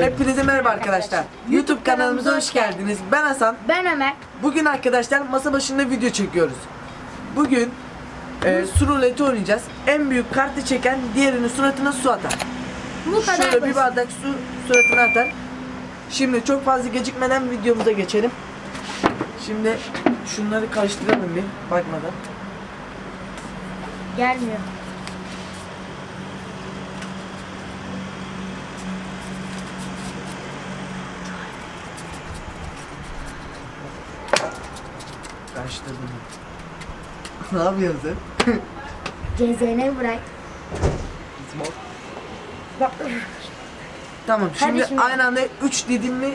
Hepinize merhaba arkadaşlar. YouTube kanalımıza hoş geldiniz. Ben Hasan. Ben Ömer. Bugün arkadaşlar masa başında video çekiyoruz. Bugün e, su ruleti oynayacağız. En büyük kartı çeken diğerinin suratına su atar. Bu kadar Şöyle bir basit. bardak su suratına atar. Şimdi çok fazla gecikmeden videomuza geçelim. Şimdi şunları karıştıralım bir bakmadan. Gelmiyor. Karıştırdım. ne yapıyorsun sen? Cezene bırak. Bak. Tamam Hadi şimdi, şimdi. aynı anda 3 dilimli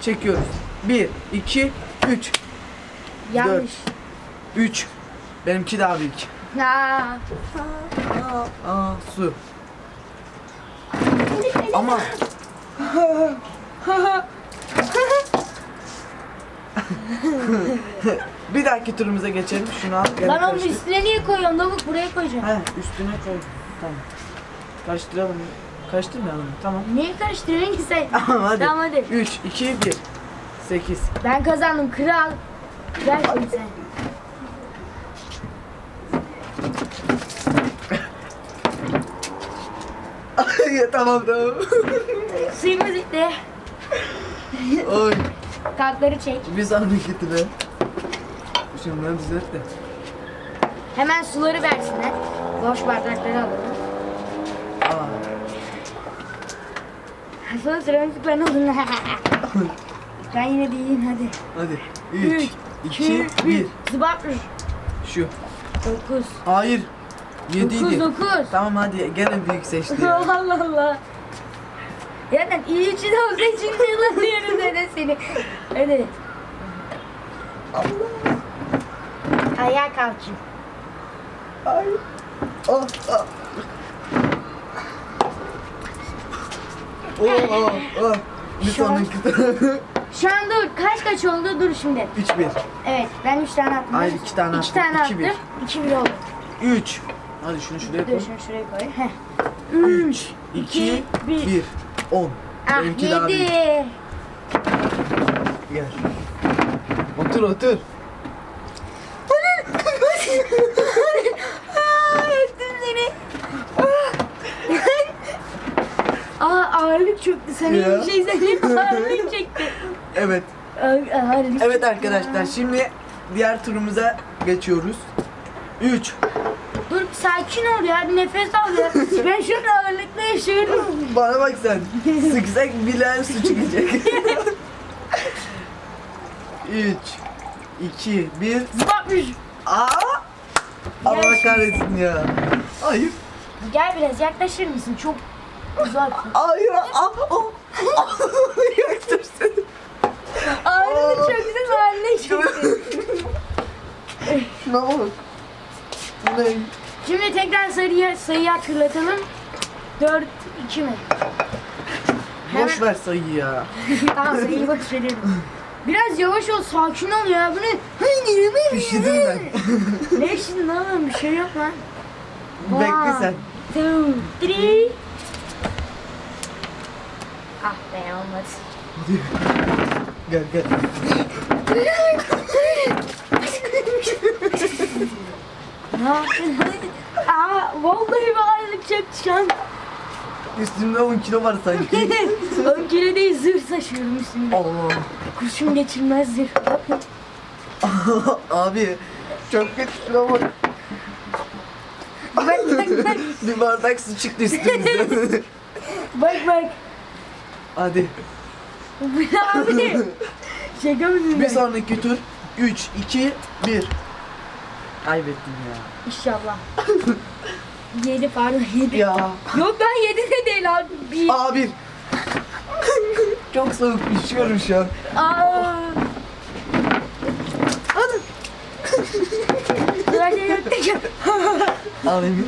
çekiyoruz. 1, 2, 3. Yanlış. 3. Benimki daha büyük. Ya. Aa su. Ama bir dahaki turumuza geçelim. Şunu al. gel Lan onun karıştır. üstüne niye koyuyorsun? Lavuk buraya koyacağım. He üstüne koy. Tamam. Karıştıralım. Karıştırmayalım. mı? Tamam. Niye karıştırıyorsun ki sen? Tamam hadi. Tamam hadi. 3, 2, 1. 8. Ben kazandım kral. Ver şimdi sen. tamam tamam. Suyumuz bitti. Oy. Kartları çek. Bir zahmet be. Şunları düzelt de. Hemen suları versinler. Boş bardakları alalım. Aa. Sonra sıramızı ben alın. ben yine değilim hadi. Hadi. 3, 2, 1. Zıbap. Şu. 9. Hayır. 7 9 idi. 9. Tamam hadi gene büyük seçti. Allah Allah. Yani iyi için olsa için kullanıyoruz öyle seni. Hadi. Allah. Ayağa kalkayım. Ay. Oh, oh. Oh, oh, oh. Bir Şu an- sonraki Şu an dur kaç kaç oldu dur şimdi. 3 1. Evet ben 3 tane attım. Hayır, iki tane İki attın. tane İki, bir. attım. 2 1 oldu. 3. Hadi şunu şuraya Dur koy. şunu şuraya koy. Heh. 3 2 iki, bir. 1 10. Ah Benimki daha büyük. 7. Gel. Otur otur. Öptüm seni. Aa ağırlık çöktü. İyi Ya. şey söyleyeyim. Ağırlık çekti. Evet. Ağ- Ağırlık Evet arkadaşlar şimdi diğer turumuza geçiyoruz. 3 Dur sakin ol ya bir nefes al ya. ben şu an ağırlıkla yaşıyorum. Bana bak sen. Sıksak bilen su çıkacak. 3 2 1 Zıplatmış. Aa! Allah Gel. kahretsin ya. Hayır. Gel biraz yaklaşır mısın? Çok uzak. Hayır. Aa, aa. Yaktır seni. Ağırlık çok güzel ağırlık çekti. Şuna bak. Bu ne? Şimdi tekrar sayıyı, sayıyı hatırlatalım. 4, 2 mi? Boş ver sayıyı ya. tamam sayıyı boş verelim. Biraz yavaş ol, sakin ol ya. Bu ne? Üşüdüm ben. Ne işin lan? Bir şey yok lan. Bekle sen. Two, three. Ah be olmadı. Gel gel. Ne yaptın? Aa, vallahi bir şu an. Üstümde 10 kilo var sanki. 10 kilo değil zırh taşıyorum üstümde. Allah. Kurşun geçirmez zırh. Abi çok kötü şuna bak. Bak bak bak. Bir bardak su çıktı üstümüzden. Bak bak. Hadi. Abi? Şaka mı Bir sonraki tur 3 2 1. Kaybettim ya. İnşallah. 7 pardon 7. Ya. Yok lan 7 de değil abi. Bir. Abi. Çok soğuk üşüyorum şu an. Aa. Hadi. Hadi yok. Al Emir.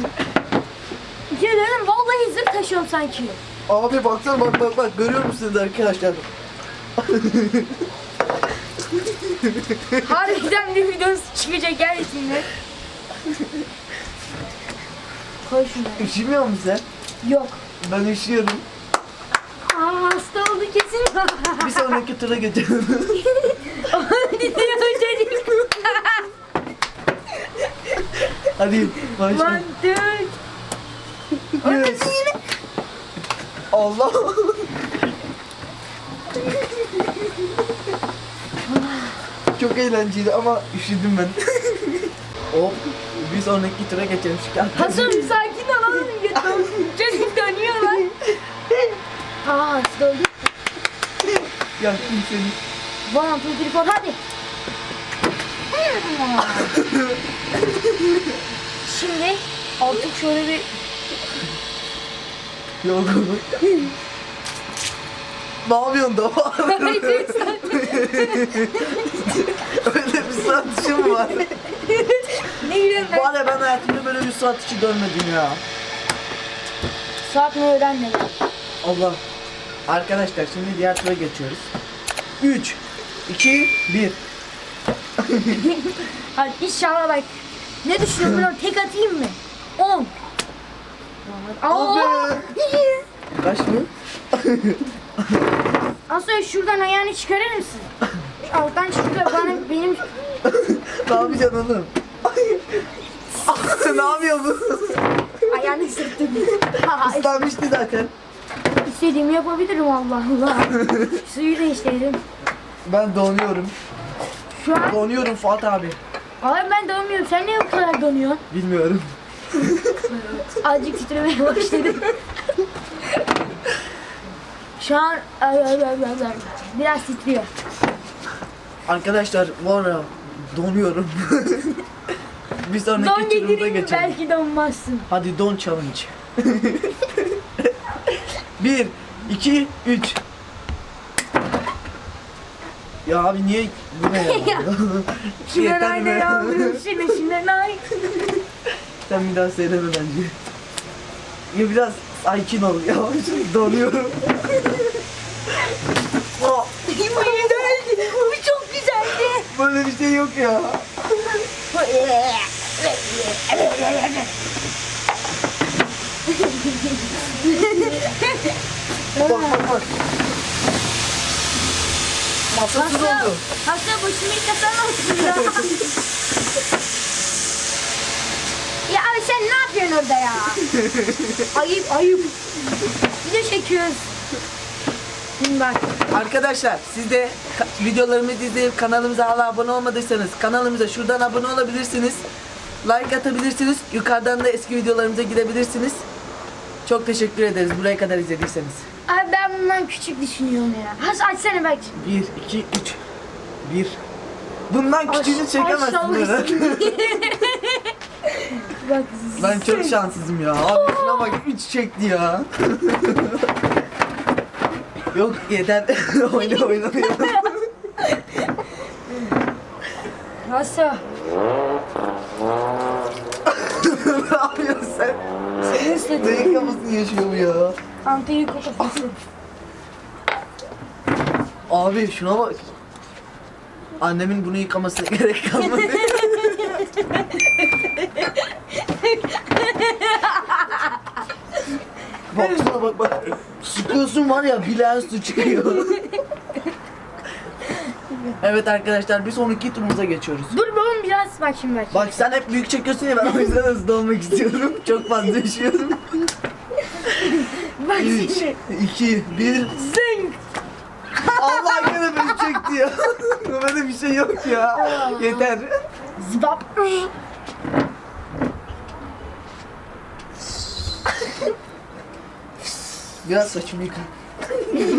Ya dedim vallahi zırh taşıyorum sanki. Abi baksana bak bak bak görüyor musunuz arkadaşlar? Harbiden bir videosu çıkacak gel şimdi. Koy şunu. Üşümüyor musun sen? Yok. Ben üşüyorum. Aa hasta beni kesin. Bir sonraki tura geçelim. Diyor çocuk. Hadi başla. One, two. Yes. Allah. Çok eğlenceli ama üşüdüm ben. Hop. Bir sonraki tura geçelim. Şu Hasan sakin ol oğlum. Götüm. Çocuk dönüyor lan. Aa hasta oldu. Yaktım seni. One, two, three, four. Hadi. Şimdi artık şöyle bir Yok. ne yapıyorsun da? Öyle bir su atışı mı var? Ne bileyim ben. Var ya ben hayatımda böyle bir su atışı görmedim ya. Saat mi öğrenmedim. Allah. Arkadaşlar şimdi diğer tura geçiyoruz. 3, 2, 1. Hadi inşallah bak. Ne düşünüyorsun tek atayım mı? 10. Abi. Kaç mı? Aslında şuradan ayağını çıkarır mısın? Alttan çıkıyor bana benim ne yapacaksın oğlum? Ne yapıyor bu? ayağını sırtım. Islanmıştı zaten. İstediğimi yapabilirim Allah Allah. Suyu değiştirelim. Ben donuyorum. Şu an Donuyorum Fuat abi. abi ben donmuyorum. Sen niye bu kadar donuyorsun? Bilmiyorum. Azıcık titremeye başladı. Şu an biraz titriyor. Arkadaşlar bu ara donuyorum. Bir sonraki Don turumuza getireyim mi? geçelim. Belki donmazsın. Hadi don challenge. 1, 2, 3. Ya abi niye bu ne ya? Şuna Yeter be. yavrum? Şuna şuna? Sen bir daha söyleme bence. Ya biraz sakin ol ya. Donuyorum. Oh, Bu güzeldi. Bu çok güzeldi. Böyle bir şey yok ya. Bak Hasta, başımı yıkasan ya abi sen ne yapıyorsun orada ya? ayıp ayıp. Video çekiyoruz. Arkadaşlar siz de videolarımızı izleyip kanalımıza hala abone olmadıysanız kanalımıza şuradan abone olabilirsiniz. Like atabilirsiniz. Yukarıdan da eski videolarımıza gidebilirsiniz. Çok teşekkür ederiz buraya kadar izlediyseniz. Abi ben bundan küçük düşünüyorum ya. Has açsana bak. 1, 2, 3. 1. Bundan küçüğünü çekemezsin. aşağı Berat. Bak. ben çok şanssızım ya. Abi şuna bak 3 çekti ya. Yok yeter. oyna oyna. Hasta. Ne yapıyorsun sen? Seni ısladım. Neyin kafasını yaşıyor bu ya? Anteyi kafası. Abi şuna bak. Annemin bunu yıkamasına gerek kalmadı. Baksana bak bak. Sıkıyorsun var ya bileğin su çıkıyor. evet arkadaşlar bir sonraki turumuza geçiyoruz. Dur biraz bak şimdi bak. Bak sen hep büyük çekiyorsun ya ben o yüzden hızlı olmak istiyorum. Çok fazla üşüyorum. Bak 3, şimdi. 2, 1. Zing. Allah gene beni çekti ya. Böyle bir şey yok ya. Yeter. Zbap. Biraz saçımı yıka.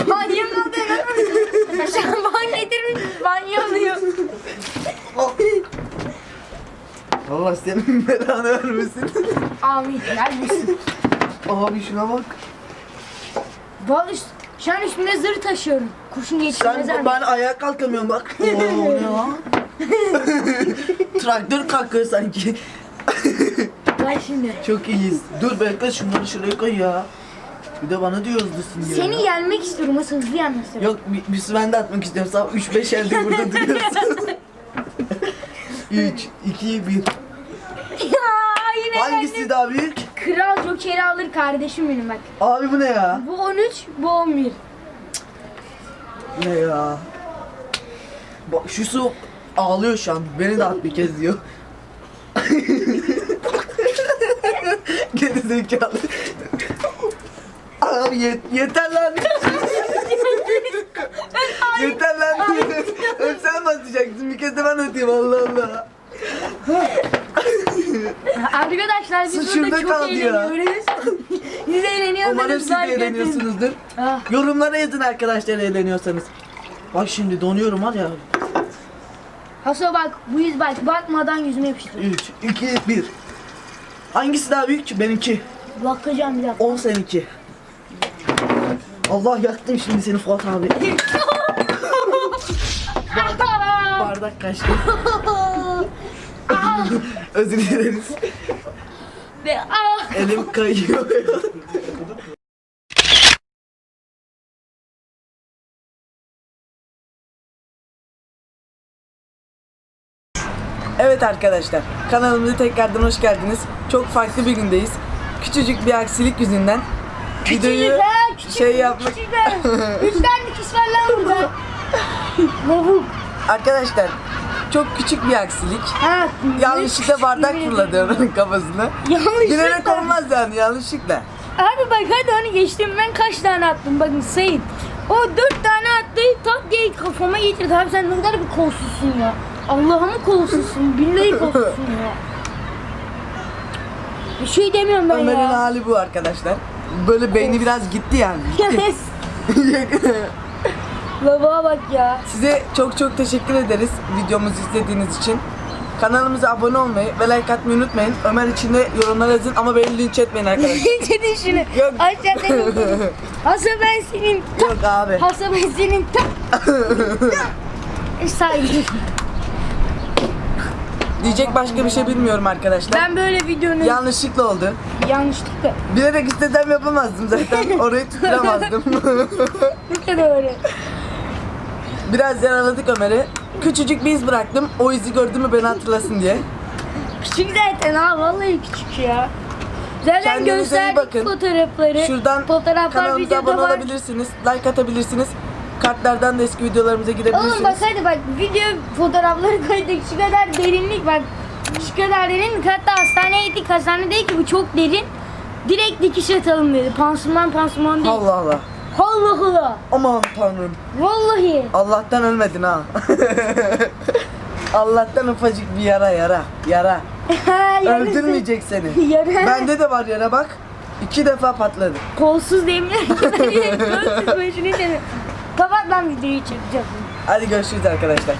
Banyo mu oluyor? Şampuan getirmiş banyo oluyor. Allah senin belanı vermesin. Amin. Gelmesin. Abi şuna bak. Üst, şu an üstümde zırh taşıyorum. Kurşun geçirmez Sen ben ayağa kalkamıyorum bak. Oo, o ne ya? Traktör kalkıyor sanki. Bak şimdi. Çok iyiyiz. Dur bekle şunları şuraya koy ya. Bir de bana diyor hızlısın diye. Seni yenmek istiyorum. Nasıl hızlı istiyorum. Yok bir, bir ben de atmak istiyorum. Sen 3-5 elde burada duruyorsun. 3, 2, 1. ya yine Hangisi daha büyük? Kral Joker'i alır kardeşim benim bak. Abi bu ne ya? Bu 13, bu 11. Ne ya? Bak şu su ağlıyor şu an. Beni de at bir kez diyor. Geri zekalı. Abi yet- yeter lan. yeter lan. Hep sen basacaksın. Bir kez de ben atayım Allah Allah. Arkadaşlar biz Su burada çok kaldı ya. eğleniyoruz. Biz eğleniyoruz. Umarım siz de eğleniyorsunuzdur. Ah. Yorumlara yazın arkadaşlar eğleniyorsanız. Bak şimdi donuyorum var ya. Haso bak bu yüz bak bakmadan yüzüme yapıştır. 3, 2, 1. Hangisi daha büyük? Benimki. Bakacağım bir dakika. 10 seninki. Allah yaktım şimdi seni Fuat abi. Bardak kaçtı. Özür dileriz. Ve ah. Elim kayıyor. Evet arkadaşlar, kanalımıza tekrardan hoş geldiniz. Çok farklı bir gündeyiz. Küçücük bir aksilik yüzünden videoyu şey yapmak... küçük ha. Üç tane dikiş var lan burada. Arkadaşlar, çok küçük bir aksilik. Ha, Yanlışlıkla bardak fırladı onun kafasına. Yanlışlıkla. Bilerek olmaz yani yanlışlıkla. Abi bak hadi onu geçtim ben kaç tane attım bakın Sait. O dört tane attı tak diye kafama getirdi abi sen ne kadar bir kolsuzsun ya. Allah'ımı kolsuzsun billahi kolsuzsun ya. Bir şey demiyorum ben Ömer'in ya. hali bu arkadaşlar. Böyle beyni biraz gitti yani. Yes. Lavuğa bak ya. Size çok çok teşekkür ederiz videomuzu izlediğiniz için. Kanalımıza abone olmayı ve like atmayı unutmayın. Ömer için de yorumlara yazın ama beni linç etmeyin arkadaşlar. Dedin şunu. Yok. Aşağıda ne Hasa ben senin. Yok abi. Hasa ben senin. Saygı. Diyecek başka bir şey bilmiyorum arkadaşlar. Ben böyle videonun Yanlışlıkla oldu. yanlışlıkla. Bilerek istesem yapamazdım zaten. Orayı tutturamazdım. Ne kadar öyle. Biraz yaraladık Ömer'i. Küçücük bir iz bıraktım. O izi gördü mü beni hatırlasın diye. Küçük zaten ha vallahi küçük ya. Zaten Kendinize iyi gösterdik bakın. fotoğrafları. Şuradan Fotoğraflar kanalımıza videoda abone var. olabilirsiniz. Like atabilirsiniz. Kartlardan da eski videolarımıza girebilirsiniz. Oğlum bak hadi bak video fotoğrafları koyduk şu kadar derinlik bak. Şu kadar derinlik hatta hastaneye gittik hastane dedi ki bu çok derin. Direkt dikiş atalım dedi. Pansuman pansuman değil. Allah Allah. Allah Allah. Aman tanrım. Vallahi. Allah'tan ölmedin ha. Allah'tan ufacık bir yara yara. Yara. Öldürmeyecek seni. Yara. Bende de var yara bak. İki defa patladı. Kolsuz demiyor ki. Kolsuz başını demiyorum. Kapat lan videoyu çekeceğim. Hadi görüşürüz arkadaşlar.